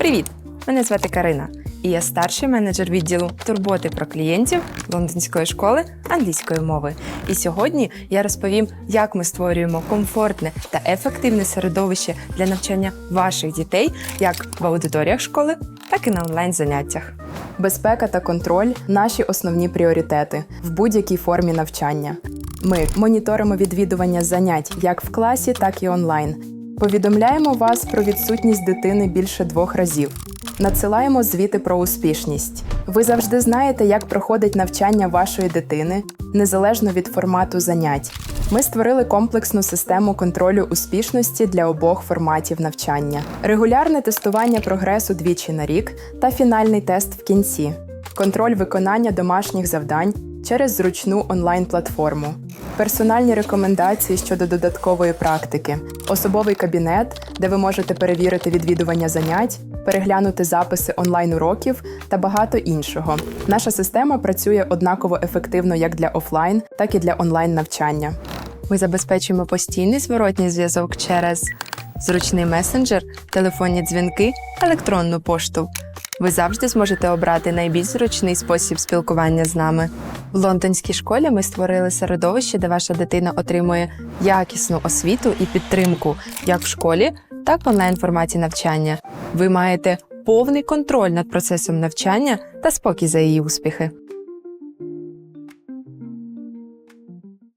Привіт! Мене звати Карина, і я старший менеджер відділу турботи про клієнтів лондонської школи англійської мови. І сьогодні я розповім, як ми створюємо комфортне та ефективне середовище для навчання ваших дітей як в аудиторіях школи, так і на онлайн заняттях. Безпека та контроль наші основні пріоритети в будь-якій формі навчання. Ми моніторимо відвідування занять як в класі, так і онлайн. Повідомляємо вас про відсутність дитини більше двох разів. Надсилаємо звіти про успішність. Ви завжди знаєте, як проходить навчання вашої дитини, незалежно від формату занять. Ми створили комплексну систему контролю успішності для обох форматів навчання, регулярне тестування прогресу двічі на рік та фінальний тест в кінці, контроль виконання домашніх завдань через зручну онлайн-платформу, персональні рекомендації щодо додаткової практики, особовий кабінет, де ви можете перевірити відвідування занять, переглянути записи онлайн-уроків та багато іншого. Наша система працює однаково ефективно як для офлайн, так і для онлайн навчання. Ми забезпечуємо постійний зворотній зв'язок через зручний месенджер, телефонні дзвінки, електронну пошту. Ви завжди зможете обрати найбільш зручний спосіб спілкування з нами. В лондонській школі ми створили середовище, де ваша дитина отримує якісну освіту і підтримку як в школі, так в онлайн форматі навчання. Ви маєте повний контроль над процесом навчання та спокій за її успіхи.